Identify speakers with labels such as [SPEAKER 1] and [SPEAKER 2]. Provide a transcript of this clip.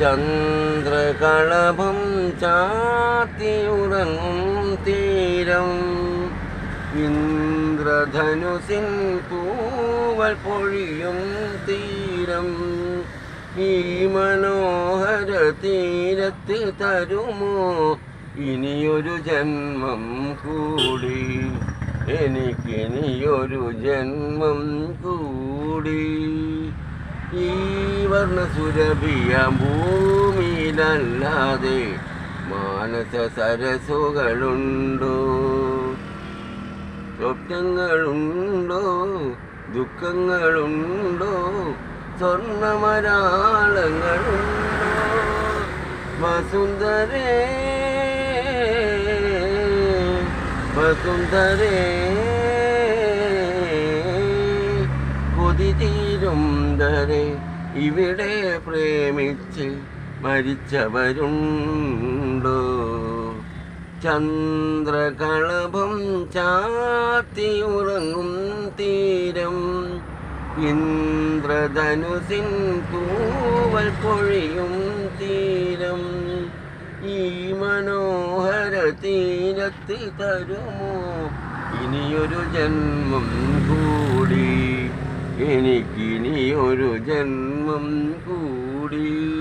[SPEAKER 1] ചന്ദ്രകളഭം ചാത്തിയുറങ്ങും തീരം. ഇന്ദ്രധനുസിൻ പൂവൽ പൊഴിയും തീരം. ഈ മനോഹര തീരത്ത് തരുമോ? ഇനിയൊരു ജന്മം കൂടി. എനിക്കിനിയൊരു ജന്മം കൂടി. വർണസുരഭിയ ഭൂമിയിലല്ലാതെ മാനസ സരസുകളുണ്ടോ സ്വപ്നങ്ങളുണ്ടോ? ദുഃഖങ്ങളുണ്ടോ? സ്വർണമരാളങ്ങളുണ്ടോ? വസുന്ധരേ വസുന്ധരേ കൊതി തീരും ധരെ. ഇവിടെ പ്രേമിച്ച് മരിച്ചവരുണ്ടോ? ചന്ദ്രകളഭം ചാത്തി ഉറങ്ങും തീരം. ഇന്ദ്രധനുസിൻ തൂവൽ പൊഴിയും തീരം. ഈ മനോഹര തീരത്ത് തരുമോ? ഇനിയൊരു ജന്മം കൂടി എനിക്കിനിയൊരു ജന്മം കൂടി.